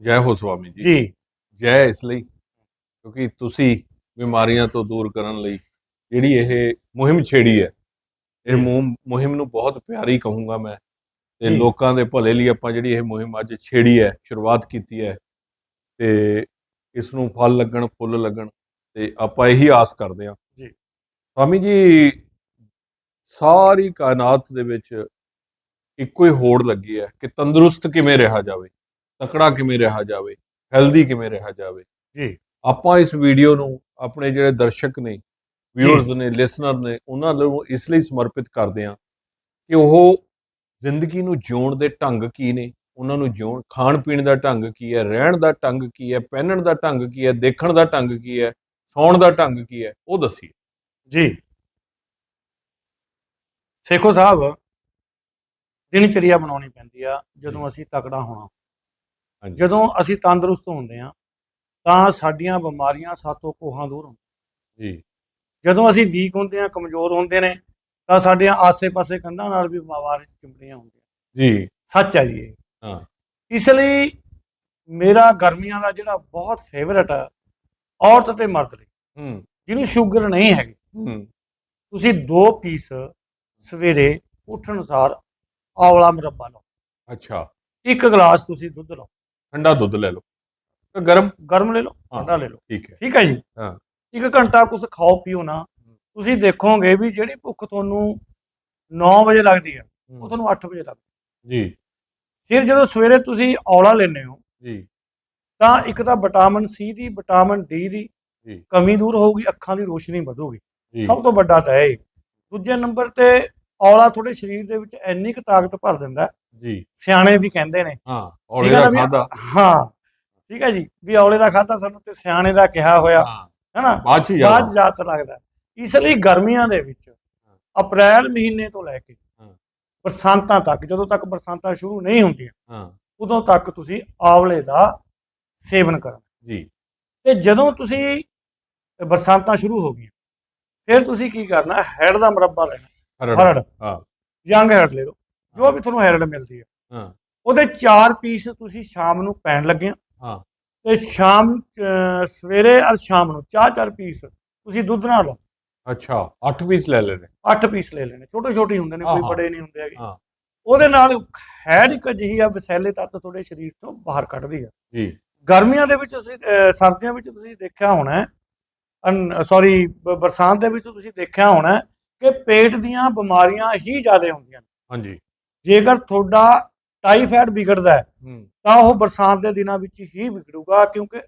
ਜੈ ਹੋ ਸੁਆਮੀ ਜੀ ਜੀ ਜੈ ਇਸ ਲਈ ਕਿਉਂਕਿ ਤੁਸੀਂ ਬਿਮਾਰੀਆਂ ਤੋਂ ਦੂਰ ਕਰਨ ਲਈ ਜਿਹੜੀ ਇਹ ਮੁਹਿੰਮ ਛੇੜੀ ਹੈ ਇਹ। ਮੁਹਿੰਮ ਨੂੰ ਬਹੁਤ ਪਿਆਰੀ ਕਹੂੰਗਾ ਮੈਂ ਤੇ। ਲੋਕਾਂ ਦੇ ਭਲੇ ਲਈ ਆਪਾਂ ਜਿਹੜੀ ਇਹ ਮੁਹਿੰਮ ਅੱਜ ਛੇੜੀ ਹੈ ਸ਼ੁਰੂਆਤ ਕੀਤੀ ਹੈ ਤੇ ਇਸ ਨੂੰ ਫਲ ਲੱਗਣ ਫੁੱਲ ਲੱਗਣ ਤੇ ਆਪਾਂ ਇਹੀ ਆਸ ਕਰਦੇ ਹਾਂ ਜੀ। ਸਵਾਮੀ ਜੀ ਸਾਰੀ ਕਾਇਨਾਤ ਦੇ ਵਿੱਚ ਇੱਕੋ ਹੀ ਹੋੜ ਲੱਗੀ ਹੈ ਕਿ ਤੰਦਰੁਸਤ ਕਿਵੇਂ ਰਿਹਾ ਜਾਵੇ ਤਕੜਾ ਕਿਵੇਂ ਰਿਹਾ ਜਾਵੇ ਹੈਲਦੀ ਕਿਵੇਂ ਰਿਹਾ ਜਾਵੇ। ਜੀ। ਆਪਾਂ ਇਸ ਵੀਡੀਓ ਨੂੰ ਆਪਣੇ ਜਿਹੜੇ ਦਰਸ਼ਕ ਨੇ ਵਿਊਅਰਸ ਨੇ ਲਿਸਨਰ ਨੇ ਉਹਨਾਂ ਨੂੰ ਇਸ ਲਈ ਸਮਰਪਿਤ ਕਰਦੇ ਹਾਂ ਕਿ ਉਹ ਜ਼ਿੰਦਗੀ ਨੂੰ ਜਿਉਣ ਦੇ ਢੰਗ ਕੀ ਨੇ ਉਹਨਾਂ ਨੂੰ ਜਿਉਣ ਖਾਣ ਪੀਣ ਦਾ ਢੰਗ ਕੀ ਹੈ ਰਹਿਣ ਦਾ ਢੰਗ ਕੀ ਹੈ ਪਹਿਨਣ ਦਾ ਢੰਗ ਕੀ ਹੈ ਦੇਖਣ ਦਾ ਢੰਗ ਕੀ ਹੈ ਸੌਣ ਦਾ ਢੰਗ ਕੀ ਹੈ ਉਹ ਦੱਸੀਏ। ਜੀ। ਸੇਖੋ ਸਾਹਿਬ ਦਿਨਚਰਿਆ ਬਣਾਉਣੀ ਪੈਂਦੀ ਆ ਜਦੋਂ ਅਸੀਂ ਤਕੜਾ ਹੋਣਾ। ਜਦੋਂ ਅਸੀਂ ਤੰਦਰੁਸਤ ਹੁੰਦੇ ਆ ਤਾਂ ਸਾਡੀਆਂ ਬਿਮਾਰੀਆਂ ਸਾਤੋਂ ਕੋਹਾਂ ਦੂਰ ਹੁੰਦੀਆਂ। ਜੀ। ਜਦੋਂ ਅਸੀਂ ਵੀਕ ਹੁੰਦੇ ਆ ਕਮਜ਼ੋਰ ਹੁੰਦੇ ਨੇ ਤਾਂ ਸਾਡੀਆਂ ਆਸੇ-ਪਾਸੇ ਕੰਧਾਂ ਨਾਲ ਵੀ ਬਿਮਾਰ ਚਿੰਬੜੀਆਂ ਹੁੰਦੀਆਂ। ਜੀ। ਸੱਚ ਹੈ ਜੀ ਹਾਂ। ਇਸ ਲਈ ਮੇਰਾ ਗਰਮੀਆਂ ਦਾ ਜਿਹੜਾ ਬਹੁਤ ਫੇਵਰਟ ਹੈ ਔਰਤ ਤੇ ਮਰਦ ਲਈ ਹੂੰ। ਜਿਹਨੂੰ ਸ਼ੂਗਰ ਨਹੀਂ ਹੈਗੀ। ਹੂੰ। ਤੁਸੀਂ ਦੋ ਪੀਸ ਸਵੇਰੇ ਉੱਠਣ ਅਨੁਸਾਰ ਆਵਲਾ ਮੁਰੱਬਾ ਲਓ। ਅੱਛਾ। ਇੱਕ ਗਲਾਸ ਤੁਸੀਂ ਦੁੱਧ ਲਓ। ਠੰਡਾ ਦੁੱਧ ਲੈ ਲਓ। ਤੇ ਗਰਮ ਗਰਮ ਲੈ ਲਓ। ਠੰਡਾ ਲੈ ਲਓ। ਠੀਕ ਹੈ। ਠੀਕ ਹੈ ਜੀ? ਹਾਂ। ਇੱਕ ਘੰਟਾ ਕੁਝ ਖਾਓ ਪੀਓ ਨਾ। ਤੁਸੀਂ ਦੇਖੋਗੇ ਵੀ ਜਿਹੜੀ ਭੁੱਖ ਤੁਹਾਨੂੰ 9 ਵਜੇ ਲੱਗਦੀ ਹੈ ਉਹ ਤੁਹਾਨੂੰ 8 ਵਜੇ ਲੱਗਦੀ ਜੀ। ਫਿਰ ਜਦੋਂ ਸਵੇਰੇ ਤੁਸੀਂ ਔਲਾ ਲੈਂਦੇ ਹੋ ਜੀ। ਤਾਂ ਇੱਕ ਤਾਂ ਵਿਟਾਮਿਨ ਸੀ ਦੀ ਵਿਟਾਮਿਨ ਡੀ ਦੀ। ਕਮੀ ਦੂਰ ਹੋਊਗੀ ਅੱਖਾਂ ਦੀ ਰੋਸ਼ਨੀ ਵਧੂਗੀ। ਸਭ ਤੋਂ ਵੱਡਾ ਤਾਂ ਇਹ ਦੂਜੇ ਨੰਬਰ ਤੇ ਔਲਾ ਤੁਹਾਡੇ ਸਰੀਰ ਦੇ ਵਿੱਚ ਇੰਨੀ ਕੁ ਤਾਕਤ ਭਰ ਦਿੰਦਾ ਜੀ। ਸਿਆਣੇ ਵੀ ਕਹਿੰਦੇ ਨੇ। ਹਾਂ ਔਲੇ ਦਾ ਖਾਦਾ ਹਾਂ ਠੀਕ ਹੈ ਜੀ। ਵੀ ਔਲੇ ਦਾ ਖਾਦਾ ਸਾਨੂੰ ਤੇ ਸਿਆਣੇ ਦਾ ਕਿਹਾ ਹੋਇਆ। ਹੈਨਾ? ਬਾਅਦ ਚ ਬਾਅਦ। ਜਾਤ ਲੱਗਦਾ। ਇਸ ਲਈ ਗਰਮੀਆਂ ਦੇ ਵਿੱਚ ਅਪ੍ਰੈਲ ਮਹੀਨੇ ਤੋਂ ਲੈ ਕੇ। ਬਰਸਾਂਤਾਂ ਤੱਕ ਜਦੋਂ ਤੱਕ ਬਰਸਾਂਤਾਂ ਸ਼ੁਰੂ ਨਹੀਂ ਹੁੰਦੀਆਂ ਹਾਂ। ਉਦੋਂ ਤੱਕ ਤੁਸੀਂ ਆਵਲੇ ਦਾ ਸੇਵਨ ਕਰਨਾ ਜੀ। ਤੇ ਜਦੋਂ ਤੁਸੀਂ ਬਰਸਾਂਤਾਂ ਸ਼ੁਰੂ ਹੋ ਗਈਆਂ ਫਿਰ ਤੁਸੀਂ ਕੀ ਕਰਨਾ? ਹੈਡ ਦਾ ਮੁਰੱਬਾ ਲੈਣਾ। ਹਰੜ। ਹਾਂ। ਯੰਗ ਹੈਡ ਲੈ ਲਓ। ਜੋ ਵੀ ਤੁਹਾਨੂੰ ਹੈਡ ਮਿਲਦੀ ਹੈ। ਹਾਂ। ਉਹਦੇ ਚਾਰ ਪੀਸ ਤੁਸੀਂ ਸ਼ਾਮ ਨੂੰ ਪੈਣ ਲੱਗੇ ਹਾਂ। ਤੇ ਸ਼ਾਮ ਸਵੇਰੇ ਔਰ ਸ਼ਾਮ ਨੂੰ ਚਾਰ ਚਾਰ ਪੀਸ ਤੁਸੀਂ ਦੁੱਧ ਨਾਲ ਲਓ। ਅੱਛਾ 8 ਪੀਸ ਲੈ ਲੈਣੇ। 8 ਪੀਸ ਲੈ ਲੈਣੇ। ਛੋਟੇ ਛੋਟੇ ਹੁੰਦੇ ਨੇ ਕੋਈ। ਬੜੇ ਨਹੀਂ ਹੁੰਦੇ ਹੈਗੇ। ਹਾਂ। ਉਹਦੇ ਨਾਲ ਹੈਡ ਇੱਕ ਅਜਿਹੀ ਆ ਵਿਸੈਲੇ ਤੱਤ ਤੁਹਾਡੇ ਸਰੀਰ ਤੋਂ ਬਾਹਰ ਕੱਢਦੀ ਆ। ਜੀ। ਗਰਮੀਆਂ ਦੇ ਵਿੱਚ ਤੁਸੀਂ ਸਰਦੀਆਂ ਵਿੱਚ ਤੁਸੀਂ ਦੇਖਿਆ ਹੋਣਾ ਸੌਰੀ ਬਰਸਾਤ ਦੇ ਵਿੱਚ ਤੁਸੀਂ ਦੇਖਿਆ ਹੋਣਾ ਕਿ ਪੇਟ ਦੀਆਂ ਬਿਮਾਰੀਆਂ ਹੀ ਜ਼ਿਆਦਾ ਹੁੰਦੀਆਂ ਨੇ। ਹਾਂਜੀ। ਜੇਕਰ ਤੁਹਾਡਾ ਟਾਈਫਾਇਡ ਵਿਗੜਦਾ ਹੈ ਤਾਂ ਉਹ ਬਰਸਾਤ ਦੇ ਦਿਨਾਂ ਵਿੱਚ ਹੀ ਵਿਗੜੂਗਾ ਕਿਉਂਕਿ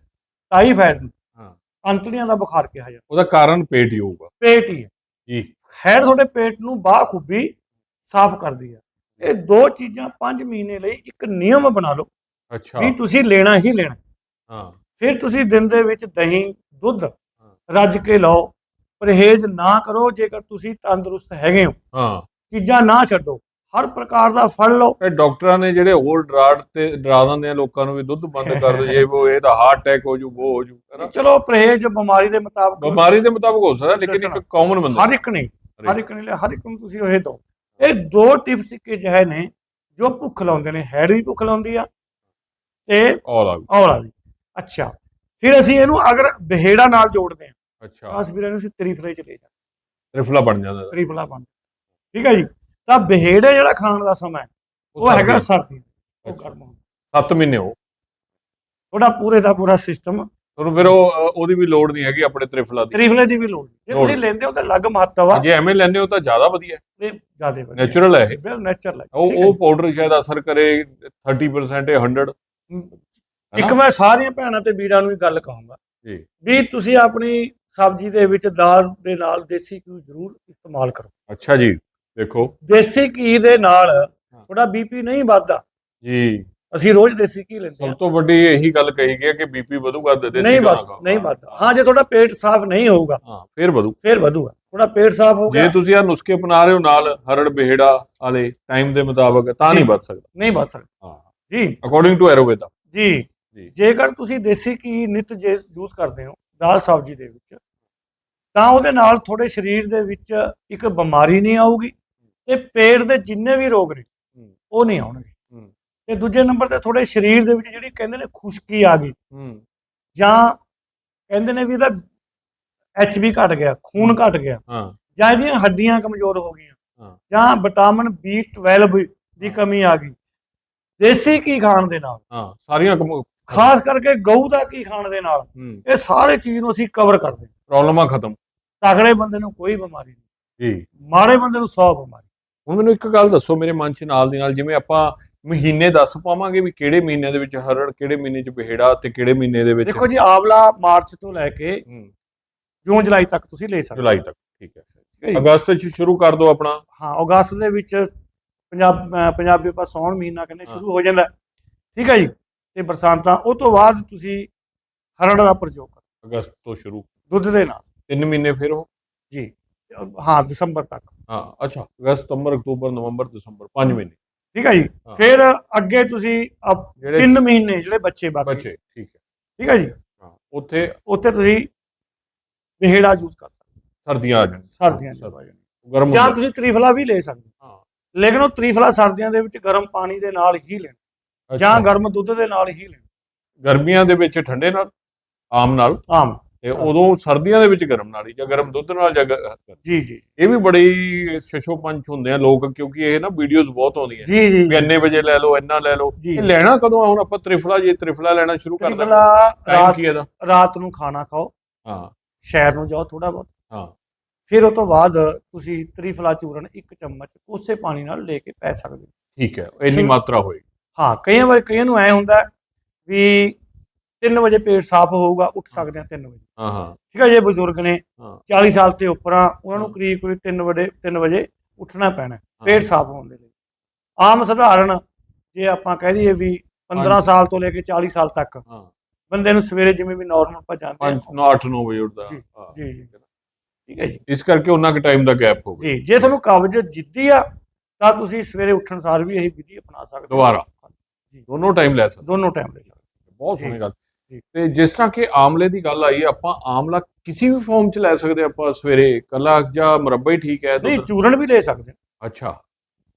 ਟਾਈਫਾਇਡ ਹਾਂ। ਅੰਤੜੀਆਂ ਦਾ ਬੁਖਾਰ ਕਿਹਾ ਜਾਂਦਾ। ਉਹਦਾ ਕਾਰਨ ਪੇਟ ਹੀ ਹੋਊਗਾ। ਪੇਟ ਹੀ ਹੈ। ਜੀ। ਹੈਡ ਤੁਹਾਡੇ ਪੇਟ ਨੂੰ ਬਾਖੂਬੀ ਸਾਫ਼ ਕਰਦੀ ਹੈ। ਇਹ ਦੋ ਚੀਜ਼ਾਂ 5 ਮਹੀਨੇ ਲਈ ਇੱਕ ਨਿਯਮ ਬਣਾ ਲਓ ਅੱਛਾ। ਵੀ ਤੁਸੀਂ ਲੈਣਾ ਹੀ ਲੈਣਾ। ਹਾਂ। ਫਿਰ ਤੁਸੀਂ ਦਿਨ ਦੇ ਵਿੱਚ ਦਹੀਂ ਦੁੱਧ ਰੱਜ ਕੇ ਲਓ। ਪਰਹੇਜ਼ ਨਾ ਕਰੋ ਜੇਕਰ ਤੁਸੀਂ ਤੰਦਰੁਸਤ ਹੈਗੇ ਹੋ। ਹਾਂ। ਚੀਜ਼ਾਂ ਨਾ ਛੱਡੋ। ਹਰ ਪ੍ਰਕਾਰ ਦਾ ਫਲ ਲਓ। ਇਹ ਡਾਕਟਰਾਂ ਨੇ ਜਿਹੜੇ ਹੋਰ ਡਰਾਟ ਤੇ ਡਰਾ ਦਿੰਦੇ ਆ ਲੋਕਾਂ ਨੂੰ ਵੀ ਦੁੱਧ ਬੰਦ ਕਰ ਦਿਓ ਇਹ ਉਹ ਇਹ ਤਾਂ ਹਾਰਟ ਅਟੈਕ ਹੋ ਜੂ ਉਹ ਹੋ ਜੂ? ਚਲੋ ਪਰਹੇਜ਼ ਬਿਮਾਰੀ ਦੇ ਮੁਤਾਬਕ ਬਿਮਾਰੀ ਦੇ ਮੁਤਾਬਕ ਹੋ ਸਕਦਾ ਲੇਕਿਨ। ਇੱਕ ਕਾਮਨ ਬੰਦਾ ਹਰ ਇੱਕ ਨਹੀਂ ਹਰ ਇੱਕ ਨਹੀਂ ਹਰ ਇੱਕ ਨੂੰ ਤੁਸੀਂ ਉਹ ਦਿਓ ਇਹ ਦੋ ਟਿਪਸ ਇੱਕ ਜਿਹੇ ਨੇ ਜੋ ਭੁੱਖ ਲਾਉਂਦੇ ਨੇ ਹੈਡ ਵੀ ਭੁੱਖ ਲਾਉਂਦੀ ਆ ਤੇ ਆ ਗਈ। ਔਲਾ ਵੀ ਅੱਛਾ ਫਿਰ ਅਸੀਂ ਇਹਨੂੰ ਅਗਰ ਬਹੇੜਾ ਨਾਲ ਜੋੜਦੇ ਤਾਂ ਅੱਛਾ। ਅਸੀਂ ਫਿਰ ਇਹਨੂੰ ਅਸੀਂ ਤਰੀਫਲੇ ਚ ਲੈ ਜਾਂਦੇ ਰਿਫਲਾ ਬਣ ਜਾਂਦਾ। ਤਰੀਫਲਾ ਬਣ ਠੀਕ ਹੈ ਜੀ? ਤਾਂ ਬਹੇੜੇ ਜਿਹੜਾ ਖਾਣ ਦਾ ਸਮਾਂ ਹੈ ਉਹ ਹੈਗਾ ਸਰਦੀ ਉਹ। ਗਰਮ ਹੁੰਦਾ 7 ਮਹੀਨੇ ਹੋ ਤੁਹਾਡਾ ਪੂਰੇ ਦਾ ਪੂਰਾ ਸਿਸਟਮ ਤੁਹਾਨੂੰ ਫਿਰ ਉਹ ਉਹਦੀ ਵੀ ਲੋੜ ਨਹੀਂ ਹੈਗੀ ਆਪਣੇ ਤ੍ਰਿਫਲਾ ਦੀ। ਤਰੀਫਲੇ ਦੀ ਵੀ ਲੋੜ ਨਹੀਂ। ਜੇ ਤੁਸੀਂ ਲੈਂਦੇ ਹੋ ਤਾਂ ਅਲੱਗ ਮਹੱਤਵ ਆ। ਜੇ ਐਵੇਂ ਲੈਂਦੇ ਹੋ ਤਾਂ ਜ਼ਿਆਦਾ ਵਧੀਆ। ਇਹ ਜ਼ਿਆਦਾ ਵਧੀਆ। ਨੈਚੁਰਲ ਹੈ ਇਹ। ਬਿਲ ਨੈਚੁਰਲ ਹੈ। ਉਹ ਉਹ ਪਾਊਡਰ ਸ਼ਾਇਦ ਅਸਰ ਕਰੇ 30% ਇਹ 100 ਜੀ। ਇੱਕ ਮੈਂ ਸਾਰੀਆਂ ਭੈਣਾਂ ਤੇ ਵੀਰਾਂ ਨੂੰ ਵੀ ਗੱਲ ਕਹਾਂਗਾ ਜੀ। ਵੀ ਤੁਸੀਂ ਆਪਣੀ ਸਬਜ਼ੀ ਦੇ ਵਿੱਚ ਦਾਲ ਦੇ ਨਾਲ ਦੇਸੀ ਘੀ ਜ਼ਰੂਰ ਇਸਤੇਮਾਲ ਕਰੋ। ਅੱਛਾ ਜੀ। ਦੇਖੋ। ਦੇਸੀ ਘੀ ਦੇ ਨਾਲ ਤੁਹਾਡਾ ਬੀਪੀ ਨਹੀਂ ਵੱਧਦਾ। ਜੀ। ਅਸੀਂ ਰੋਜ਼ ਦੇਸੀ ਘੀ ਲੈਂਦੇ ਹਾਂ। ਸਭ ਤੋਂ ਵੱਡੀ ਇਹੀ ਗੱਲ ਕਹੀ ਗਈ ਹੈ ਕਿ ਬੀਪੀ ਵਧੂਗਾ ਤੇ ਦੇਸੀ ਨਹੀਂ ਘਿਓ ਵੱਧ। ਨਹੀਂ ਵੱਧਦਾ। ਹਾਂ ਜੇ ਤੁਹਾਡਾ ਪੇਟ ਸਾਫ਼ ਨਹੀਂ ਹੋਊਗਾ ਹਾਂ ਫਿਰ ਵਧੂ। ਫਿਰ ਵਧੂਗਾ। ਤੁਹਾਡਾ ਪੇਟ ਸਾਫ਼ ਹੋ ਜੇ ਗਿਆ। ਤੁਸੀਂ ਆ ਨੁਸਖੇ ਅਪਣਾ ਰਹੇ ਹੋ ਨਾਲ ਹਰੜ ਬਿਹੜਾ ਵਾਲੇ ਟਾਈਮ ਦੇ ਮੁਤਾਬਕ ਤਾਂ ਨਹੀਂ ਜੀ। ਵੱਧ ਸਕਦਾ। ਨਹੀਂ ਵੱਧ ਸਕਦਾ। ਹਾਂ। ਜੀ। ਅਕੋਰਡਿੰਗ ਟੂ ਐਰੋਵੇਦਾ ਜੀ। ਜੀ। ਜੇਕਰ ਤੁਸੀਂ ਦੇਸੀ ਘੀ ਨਿਤ ਜੇ ਯੂਜ਼ ਕਰਦੇ ਹੋ ਦਾਲ ਸਬਜ਼ੀ ਦੇ ਵਿੱਚ ਤਾਂ ਉਹਦੇ ਨਾਲ ਤੁਹਾਡੇ ਸਰੀਰ ਦੇ ਵਿੱਚ ਇੱਕ ਬਿਮਾਰੀ ਨਹੀਂ ਆਊਗੀ। ਤੇ ਪੇਟ ਦੇ ਜਿੰਨੇ ਵੀ ਰੋਗ ਨੇ ਉਹ ਨਹੀਂ ਆਉਣਗੇ। ਤੇ ਦੂਜੇ ਨੰਬਰ ਤੇ ਤੁਹਾਡੇ ਸਰੀਰ ਦੇ ਵਿੱਚ ਜਿਹੜੀ ਕਹਿੰਦੇ ਨੇ ਖੁਸ਼ਕੀ ਆ ਗਈ। ਜਾਂ ਕਹਿੰਦੇ ਨੇ ਵੀ ਇਹਦਾ ਐਚਬੀ ਘਟ ਗਿਆ ਖੂਨ ਘਟ ਗਿਆ। ਹਾਂ। ਜਾਂ ਇਹਦੀਆਂ ਹੱਡੀਆਂ ਕਮਜ਼ੋਰ ਹੋ ਗਈਆਂ। ਹਾਂ। ਜਾਂ ਵਿਟਾਮਿਨ B12 ਦੀ। ਕਮੀ ਆ ਗਈ। ਦੇਸੀ ਘੀ ਖਾਣ ਦੇ ਨਾਲ। ਹਾਂ ਸਾਰੀਆਂ ਖਾਸ ਕਰਕੇ ਗਊ ਦਾ ਘੀ ਖਾਣ ਦੇ ਨਾਲ ਇਹ ਸਾਰੇ ਚੀਜ਼ ਨੂੰ ਅਸੀਂ ਕਵਰ ਕਰਦੇ। ਪ੍ਰੋਬਲਮਾਂ ਖਤਮ। ਤਗੜੇ ਬੰਦੇ ਨੂੰ ਕੋਈ ਬਿਮਾਰੀ ਨਹੀਂ। ਜੀ। ਮਾੜੇ ਬੰਦੇ ਨੂੰ 100 ਬਿਮਾਰੀ। ਹੁਣ ਮੈਨੂੰ ਇੱਕ ਗੱਲ ਦੱਸੋ ਮੇਰੇ ਮਨ 'ਚ ਨਾਲ ਦੀ ਨਾਲ ਜਿਵੇਂ ਆਪਾਂ ਮਹੀਨੇ ਦੱਸ ਪਾਵਾਂਗੇ ਵੀ ਕਿਹੜੇ ਮਹੀਨੇ ਦੇ ਵਿੱਚ ਹਰੜ ਕਿਹੜੇ ਮਹੀਨੇ 'ਚ ਬਿਹੜਾ ਤੇ ਕਿਹੜੇ ਮਹੀਨੇ ਦੇ ਵਿੱਚ ਦੇਖੋ ਜੀ ਆਵਲਾ ਮਾਰਚ ਤੋਂ ਲੈ ਕੇ ਜੂਨ ਜੁਲਾਈ ਤੱਕ ਤੁਸੀਂ ਲੈ ਸਕਦੇ। ਜੁਲਾਈ ਤੱਕ ਠੀਕ ਹੈ? ਅਗਸਤ 'ਚ ਸ਼ੁਰੂ ਕਰ ਦਿਓ ਆਪਣਾ ਹਾਂ ਅਗਸਤ ਦੇ ਵਿੱਚ ਪੰਜਾਬ ਪੰਜਾਬੀ ਆਪਾਂ ਸੌਣ ਮਹੀਨਾ ਕਹਿੰਦੇ। ਸ਼ੁਰੂ ਹੋ ਜਾਂਦਾ। ਠੀਕ ਹੈ ਜੀ ਤੇ ਬਰਸਾਤਾਂ ਉਹ ਤੋਂ ਬਾਅਦ ਤੁਸੀਂ ਹਰੜ ਦਾ ਪ੍ਰਯੋਗ ਕਰੋ ਅਗਸਤ ਤੋਂ ਸ਼ੁਰੂ ਦੁੱਧ ਦੇ ਨਾਲ ਤਿੰਨ ਮਹੀਨੇ ਫਿਰ ਉਹ ਜੀ ਹਾਂ ਦਸੰਬਰ ਤੱਕ। ਹਾਂ ਅੱਛਾ ਅਗਸਤ ਸਤੰਬਰ ਅਕਤੂਬਰ ਨਵੰਬਰ ਦਸੰਬਰ ਪੰਜ ਮਹੀਨੇ। ਠੀਕ ਹੈ ਜੀ। ਫਿਰ ਅੱਗੇ ਤੁਸੀਂ ਅਪ- ਜਿਹੜੇ ਤਿੰਨ ਮਹੀਨੇ ਜਿਹੜੇ ਬੱਚੇ ਬਾਕੀ ਬੱਚੇ ਠੀਕ ਹੈ। ਠੀਕ ਹੈ ਜੀ? ਹਾਂ ਉੱਥੇ ਉੱਥੇ ਤੁਸੀਂ ਬਿਹੜਾ ਯੂਜ਼ ਕਰ ਸਕਦੇ ਸਰਦੀਆਂ ਆ ਜਾਣ। ਹੋ, ਸਰਦੀਆਂ ਚ ਆ ਜਾਣੀ। ਗਰਮ ਜਾਂ। ਤੁਸੀਂ ਤ੍ਰਿਫਲਾ ਵੀ ਲੈ ਸਕਦੇ ਹੋ। ਲੇਕਿਨ ਉਹ ਤ੍ਰਿਫਲਾ ਸਰਦੀਆਂ ਦੇ ਵਿੱਚ ਗਰਮ ਪਾਣੀ ਦੇ ਨਾਲ ਹੀ ਲੈਣਾ। ਜਾਂ। ਗਰਮ ਦੁੱਧ ਦੇ ਨਾਲ ਹੀ ਲੈਣਾ। ਗਰਮੀਆਂ ਦੇ ਵਿੱਚ ਠੰਡੇ ਨਾਲ? ਆਮ ਨਾਲ? ਆਮ। ਤੇ ਉਦੋਂ ਸਰਦੀਆਂ ਦੇ ਵਿੱਚ ਗਰਮ ਨਾਲ ਹੀ ਜਾਂ ਗਰਮ ਦੁੱਧ ਨਾਲ ਜਾਂ ਜੀ ਜੀ। ਇਹ ਵੀ ਬੜੀ ਸ਼ਸ਼ੋ ਪੰਚ ਹੁੰਦੇ ਆ ਲੋਕ ਕਿਉਂਕਿ ਇਹ ਨਾ ਵੀਡੀਓਜ਼ ਬਹੁਤ ਆਉਂਦੀਆਂ। ਜੀ ਜੀ ਵੀ ਇੰਨੇ ਵਜੇ ਲੈ ਲਓ ਇੰਨਾ ਲੈ ਲਓ। ਇਹ ਲੈਣਾ ਕਦੋਂ ਹੁਣ ਆਪਾਂ ਤ੍ਰਿਫਲਾ ਜੇ ਤ੍ਰਿਫਲਾ ਲੈਣਾ ਸ਼ੁਰੂ ਕਰ ਤ੍ਰਿਫਲਾ ਟਾਈਮ ਰਾਤ ਕੀ ਇਹਦਾ? ਰਾਤ ਨੂੰ ਖਾਣਾ ਖਾਓ। ਹਾਂ। ਸ਼ਹਿਰ ਨੂੰ ਜਾਓ ਥੋੜਾ ਬਹੁਤ। ਹਾਂ। ਫਿਰ ਉਹ ਤੋਂ ਬਾਅਦ ਤੁਸੀਂ ਤ੍ਰਿਫਲਾ ਚੂਰਨ ਇੱਕ ਚਮਚ ਉਸੇ ਪਾਣੀ ਨਾਲ ਲੈ ਕੇ ਪੈ ਸਕਦੇ ਹੋ। ਠੀਕ ਹੈ। ਇੰਨੀ ਮਾਤਰਾ ਹੋਏਗੀ। ਹਾਂ ਕਈਆਂ ਵਾਰ ਕਈਆਂ ਨੂੰ ਐ ਹੁੰਦਾ ਵੀ 3 ਵਜੇ ਪੇਟ ਸਾਫ਼ ਹੋਊਗਾ ਉੱਠ ਸਕਦੇ ਆ 3 ਵਜੇ। ਹਾਂ ਹਾਂ। ਠੀਕ ਹੈ ਜੇ ਬਜ਼ੁਰਗ ਨੇ ਹਾਂ। 40 ਸਾਲ ਤੇ ਉੱਪਰ ਆ ਉਹਨਾਂ ਨੂੰ। ਕਰੀਬ ਕਰੀਬ 3 ਵਜੇ 3 ਵਜੇ ਉੱਠਣਾ ਪੈਣਾ। ਪੇਟ ਸਾਫ਼ ਹੋਣ ਦੇ ਲਈ। ਆਮ ਸਧਾਰਨ ਜੇ ਆਪਾਂ ਕਹਿ ਦਈਏ ਵੀ 15 ਹਾਂਜੀ। ਸਾਲ ਤੋਂ ਲੈ ਕੇ 40 ਸਾਲ ਤੱਕ ਹਾਂ। ਬੰਦੇ ਨੂੰ ਸਵੇਰੇ ਜਿਵੇਂ ਵੀ ਨਾਰਮਲ ਆਪਾਂ ਜਾਂਦੇ 5 ਹਾਂ 9 8 9 ਵਜੇ ਉੱਠਦਾ। ਜੀ, ਹਾਂ। ਜੀ ਠੀਕ ਹੈ ਜੀ। ਇਸ ਕਰਕੇ ਉਹਨਾਂ ਕੁ ਟਾਈਮ ਦਾ ਗੈਪ ਹੋ ਗਿਆ ਜੀ ਜੇ ਤੁਹਾਨੂੰ ਕਬਜ਼ ਜਿੱਦੀ ਆ ਤਾਂ ਤੁਸੀਂ ਸਵੇਰੇ ਉੱਠਣ ਸਾਰ ਵੀ ਇਹੀ ਵਿਧੀ ਅਪਣਾ ਸਕਦੇ ਹੋ। ਦੁਬਾਰਾ। ਦੋਨੋਂ ਟਾਈਮ ਲੈ ਸਕਦੇ ਦੋਨੋਂ ਟਾਈਮ ਲੈ ਸਕਦੇ। ਬਹੁਤ ਸੋਹਣੀ ਗੱਲ। ਤੇ ਜਿਸ ਤਰ੍ਹਾਂ ਕਿ ਆਮਲੇ ਦੀ ਗੱਲ ਆਈ ਆਪਾਂ ਆਮਲਾ ਕਿਸੇ ਵੀ ਫਾਰਮ ਚ ਲੈ ਸਕਦੇ ਆਪਾਂ ਸਵੇਰੇ ਕੱਲਾ ਜਾਂ ਮੁਰੱਬਾ ਹੀ ਠੀਕ ਹੈ ਨਹੀਂ ਦੁੱਧ- ਚੂਰਨ ਵੀ ਲੈ ਸਕਦੇ ਹੋ। ਅੱਛਾ।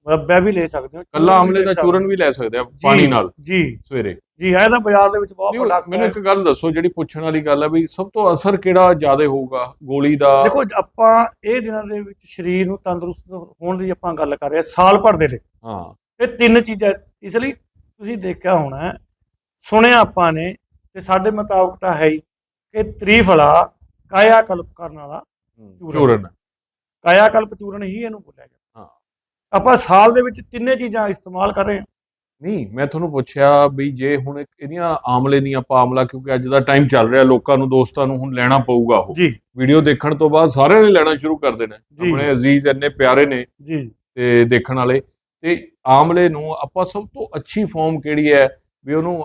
ਮੁਰੱਬਾ ਵੀ ਲੈ ਸਕਦੇ ਹੋ ਕੱਲਾ ਆਮਲੇ ਦਾ ਚੂਰਨ ਹੋ। ਵੀ ਲੈ ਸਕਦੇ ਆ ਜੀ, ਪਾਣੀ ਨਾਲ ਜੀ। ਸਵੇਰੇ। ਜੀ ਇਹ ਤਾਂ ਬਾਜ਼ਾਰ ਦੇ ਵਿੱਚ ਬਹੁਤ ਨਹੀਂ, ਵੱਡਾ ਮੈਨੂੰ ਇੱਕ ਗੱਲ ਦੱਸੋ ਜਿਹੜੀ ਪੁੱਛਣ ਵਾਲੀ ਗੱਲ ਹੈ ਵੀ ਸਭ ਤੋਂ ਅਸਰ ਕਿਹੜਾ ਜ਼ਿਆਦਾ ਹੋਊਗਾ ਗੋਲੀ ਦਾ? ਦੇਖੋ ਆਪਾਂ ਇਹ ਦਿਨਾਂ ਦੇ ਵਿੱਚ ਸਰੀਰ ਨੂੰ ਤੰਦਰੁਸਤ ਹੋਣ ਦੀ ਆਪਾਂ ਗੱਲ ਕਰ ਰਹੇ ਹਾਂ ਸਾਲ ਭਰ ਦੇ ਲਈ। ਹਾਂ। ਇਹ ਤਿੰਨ ਚੀਜ਼ਾਂ ਇਸ ਲਈ ਤੁਸੀਂ ਦੇਖਿਆ ਹੋਣਾ ਹੈ, ਸੁਣਿਆ ਆਪਾਂ ਨੇ ਤੇ ਸਾਡੇ ਮੁਤਾਬਕ ਤਾਂ ਹੈ ਹੀ ਕਿ ਤ੍ਰਿਫਲਾ ਕਾਇਆ ਕਲਪ ਕਰਨ ਵਾਲਾ ਚੂਰਨ। ਕਾਇਆ ਕਲਪ ਚੂਰਨ ਹੀ ਇਹਨੂੰ ਬੋਲਿਆ ਜਾਂਦਾ ਹਾਂ। ਆਪਾਂ ਸਾਲ ਦੇ ਵਿੱਚ ਤਿੰਨੇ ਚੀਜ਼ਾਂ ਇਸਤੇਮਾਲ ਕਰ ਰਹੇ ਹਾਂ। ਨਹੀਂ ਮੈਂ ਤੁਹਾਨੂੰ ਪੁੱਛਿਆ ਵੀ ਜੇ ਹੁਣ ਇਹਦੀਆਂ ਆਮਲੇ ਦੀਆਂ ਆਪਾਂ ਆਮਲਾ ਕਿਉਂਕਿ ਅੱਜ ਦਾ ਟਾਈਮ ਚੱਲ ਰਿਹਾ ਲੋਕਾਂ ਨੂੰ ਦੋਸਤਾਂ ਨੂੰ ਹੁਣ ਲੈਣਾ ਪਊਗਾ ਉਹ। ਜੀ। ਵੀਡੀਓ ਦੇਖਣ ਤੋਂ ਬਾਅਦ ਸਾਰਿਆਂ ਨੇ ਲੈਣਾ ਸ਼ੁਰੂ ਕਰ ਦੇਣਾ। ਆਪਣੇ ਅਜ਼ੀਜ਼ ਇੰਨੇ ਪਿਆਰੇ ਨੇ ਜੀ। ਤੇ ਦੇਖਣ ਵਾਲੇ। ਤੇ ਆਮਲੇ ਨੂੰ ਆਪਾਂ ਸਭ ਤੋਂ ਅੱਛੀ ਫਾਰਮ ਕਿਹੜੀ ਹੈ? ਵੀ ਉਹਨੂੰ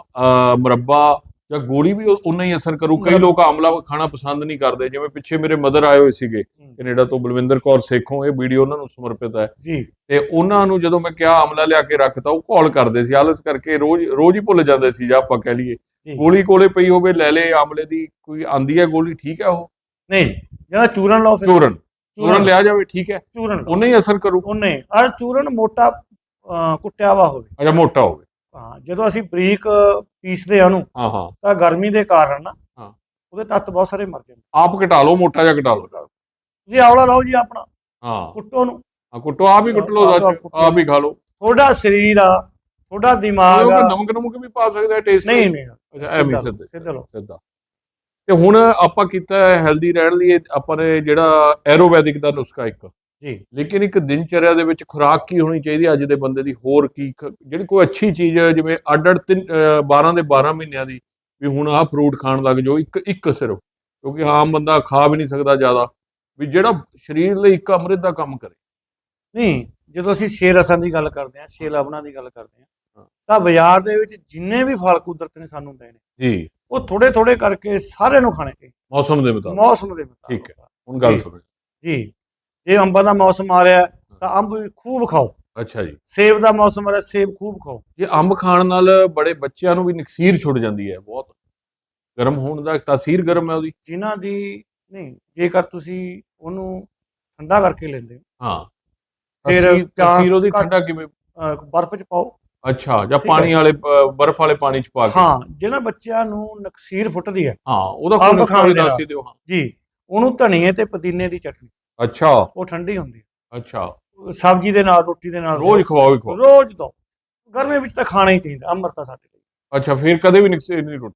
ਮੁਰੱਬਾ ਜਾਂ ਗੋਲੀ ਵੀ ਉਨਾ ਹੀ ਅਸਰ ਕਰੂ। ਕਈ ਲੋਕ ਆਮਲਾ ਖਾਣਾ ਪਸੰਦ ਨਹੀਂ ਕਰਦੇ। ਜਿਵੇਂ ਪਿੱਛੇ ਮੇਰੇ ਮਦਰ ਆਏ ਹੋਏ ਸੀਗੇ ਕੈਨੇਡਾ ਤੋਂ ਬਲਵਿੰਦਰ ਕੌਰ ਸੇਖੋਂ ਇਹ ਵੀਡੀਓ ਉਹਨਾਂ ਨੂੰ ਸਮਰਪਿਤ ਹੈ। ਜੀ। ਤੇ ਉਹਨਾਂ ਨੂੰ ਜਦੋਂ ਮੈਂ ਕਿਹਾ ਆਮਲਾ ਲਿਆ ਕੇ ਰੱਖਤਾ ਉਹ ਕਾਲ ਕਰਦੇ ਸੀ। ਆਲਸ ਕਰਕੇ ਰੋਜ਼ ਰੋਜ਼ ਹੀ ਭੁੱਲ ਜਾਂਦੇ ਸੀ ਜਾਂ ਆਪਾਂ ਕਹਿ ਲਈਏ। ਗੋਲੀ ਕੋਲੇ ਪਈ ਹੋਵੇ ਲੈ ਲੈ ਆਮਲੇ ਦੀ ਕੋਈ ਆਂਦੀ ਹੈ ਗੋਲੀ ਠੀਕ ਹੈ ਉਹ? ਨਹੀਂ ਜੀ ਜਿਹੜਾ ਚੂਰਨ ਲਾਓ ਚੂਰਨ। ਚੂਰਨ। ਲਿਆ ਜਾਵੇ ਠੀਕ ਹੈ? ਚੂਰਨ। ਉਹਨੇ ਹੀ ਅਸਰ ਕਰੂ। ਉਹਨੇ ਅਰ ਚੂਰਨ ਮੋਟਾ ਕੁੱਟਿਆ ਵਾ ਹੋਵੇ। ਅੱਛਾ ਮੋਟਾ ਹੋਵੇ। ਹਾਂ ਜਦੋਂ ਅਸੀਂ ਬਰੀਕ ਪੀਸਦੇ ਆ ਉਹਨੂੰ ਹਾਂ ਹਾਂ। ਤਾਂ ਗਰਮੀ ਦੇ ਕਾਰਨ ਨਾ ਹਾਂ। ਉਹਦੇ ਤੱਤ ਬਹੁਤ ਸਾਰੇ ਮਰ ਜਾਂਦੇ। ਆਪ ਘਟਾ ਲਓ ਮੋਟਾ ਜਿਹਾ ਘਟਾ ਲਓ। ਤੁਸੀਂ ਆਵਲਾ ਲਾਓ ਜੀ ਆਪਣਾ ਹਾਂ। ਕੁੱਟੋ ਨੂੰ ਆ ਕੁੱਟੋ ਆਪ ਹੀ ਕੁੱਟ ਲਓ ਆਪ- ਹੀ ਖਾ ਲਓ। ਤੁਹਾਡਾ ਸਰੀਰ ਆ ਤੁਹਾਡਾ ਦਿਮਾਗ ਆ। ਨਮਕ ਨਮਕ ਵੀ ਪਾ ਸਕਦੇ ਟੇਸਟ ਨਹੀਂ ਨਹੀਂ ਅੱਛਾ ਐਵੇਂ ਸਿੱਧਾ ਸਿੱਧੇ ਸਿੱਧਾ ਲਓ। ਸਿੱਧਾ। ਤੇ ਹੁਣ ਆਪਾਂ ਕੀਤਾ ਹੈਲਦੀ ਰਹਿਣ ਲਈ ਆਪਾਂ ਨੇ ਜਿਹੜਾ ਐਰੋਵੈਦਿਕ ਦਾ ਨੁਸਖਾ ਇੱਕ। ਜੀ। ਲੇਕਿਨ ਇੱਕ ਦਿਨਚਰਿਆ ਦੇ ਵਿੱਚ ਖੁਰਾਕ ਕੀ ਹੋਣੀ ਚਾਹੀਦੀ ਹੈ ਅੱਜ ਦੇ ਬੰਦੇ ਦੀ? ਹੋਰ ਕੀ ਜਿਹੜੀ ਕੋਈ ਅੱਛੀ ਚੀਜ਼ ਹੈ ਜਿਵੇਂ ਅੱਡ ਅੱਡ ਤਿੰਨ ਅਹ 12 ਦੇ 12 ਮਹੀਨਿਆਂ ਦੀ ਵੀ ਹੁਣ ਆਹ ਫਰੂਟ ਖਾਣ ਲੱਗ ਜਾਓ ਇੱਕ ਇੱਕ ਸਿਰਫ। ਕਿਉਂਕਿ ਆਮ ਬੰਦਾ ਖਾ ਵੀ ਨਹੀਂ ਸਕਦਾ ਜ਼ਿਆਦਾ। ਵੀ ਜਿਹੜਾ ਸਰੀਰ ਲਈ ਇੱਕ ਅੰਮ੍ਰਿਤ ਦਾ ਕੰਮ ਕਰੇ। ਨਹੀਂ ਜਦੋਂ ਅਸੀਂ ਛੇ ਰਸਾਂ ਦੀ ਗੱਲ ਕਰਦੇ ਹਾਂ ਛੇ ਲਵਣਾਂ ਦੀ ਗੱਲ ਕਰਦੇ ਹਾਂ ਹਾਂ। ਤਾਂ ਬਾਜ਼ਾਰ ਦੇ ਵਿੱਚ ਜਿੰਨੇ ਵੀ ਫਲ ਕੁਦਰਤ ਨੇ ਸਾਨੂੰ ਦੇਣੇ ਜੀ। ਉਹ ਥੋੜੇ ਥੋੜੇ ਕਰਕੇ ਸਾਰਿਆਂ ਨੂੰ ਖਾਣੇ ਚਾਹੀਦੇ। ਮੌਸਮ ਦੇ ਮੁਤਾਬਕ। ਮੌਸਮ ਦੇ ਮੁਤਾਬਕ। ਠੀਕ ਹੁਣ ਗੱਲ। ਸੁਣੋ। ਜੀ। ਜੇ ਅੰਬਾਂ ਦਾ ਮੌਸਮ ਆ ਰਿਹਾ ਤਾਂ ਅੰਬ ਖੂਬ ਖਾਓ। ਅੱਛਾ ਜੀ। ਸੇਬ ਦਾ ਮੌਸਮ ਆ ਰਿਹਾ ਸੇਬ ਖੂਬ ਖਾਓ। ਜੇ ਅੰਬ ਖਾਣ ਨਾਲ ਬੜੇ ਬੱਚਿਆਂ ਨੂੰ ਵੀ ਨਕਸੀਰ ਛੁੱਟ ਜਾਂਦੀ ਹੈ ਬਹੁਤ। ਗਰਮ ਹੋਣ ਦਾ ਤਾਸੀਰ ਗਰਮ ਹੈ ਉਹਦੀ। ਜਿਨ੍ਹਾਂ ਦੀ ਨਹੀਂ ਜੇਕਰ ਤੁਸੀਂ ਉਹਨੂੰ ਠੰਡਾ ਕਰਕੇ ਲੈਂਦੇ ਹੋ। ਹਾਂ। ਫਿਰ ਤਾਸੀਰ- ਉਹਦੀ ਠੰਡਾ ਕਿਵੇਂ? ਬਰਫ਼ ਚ ਪਾਓ। ਅੱਛਾ ਜਾਂ ਪਾਣੀ ਵਾਲੇ ਬਰਫ਼ ਵਾਲੇ ਪਾਣੀ ਚ ਪਾ ਕੇ। ਹਾਂ ਜਿਹੜਾ ਬੱਚਿਆਂ ਨੂੰ ਨਕਸੀਰ ਫੁੱਟਦੀ ਹੈ। ਹਾਂ ਉਹਦਾ ਕੋਈ ਨੁਸਖਾ ਵੀ ਦੱਸ ਦਿਓ ਹਾਂ। ਜੀ ਉਹਨੂੰ ਧਨੀਏ ਤੇ ਪੁਦੀਨੇ ਦੀ ਚਟਨੀ। ਅੱਛਾ। ਉਹ ਠੰਡੀ ਹੁੰਦੀ ਹੈ। ਅੱਛਾ। ਸਬਜ਼ੀ ਦੇ ਨਾਲ ਰੋਟੀ ਦੇ ਨਾਲ ਰੋਜ਼ ਖਵਾਓ ਹੀ ਖਵਾਓ। ਰੋਜ਼ ਦੋ ਗਰਮੀ ਵਿੱਚ ਤਾਂ ਖਾਣਾ ਹੀ ਚਾਹੀਦਾ ਅੰਮ੍ਰਿਤ ਤਾਂ ਸਾਡੇ ਲਈ। ਅੱਛਾ ਫਿਰ ਕਦੇ ਵੀ ਨੁਕਸੇ ਨਹੀਂ ਰੁੱਟ।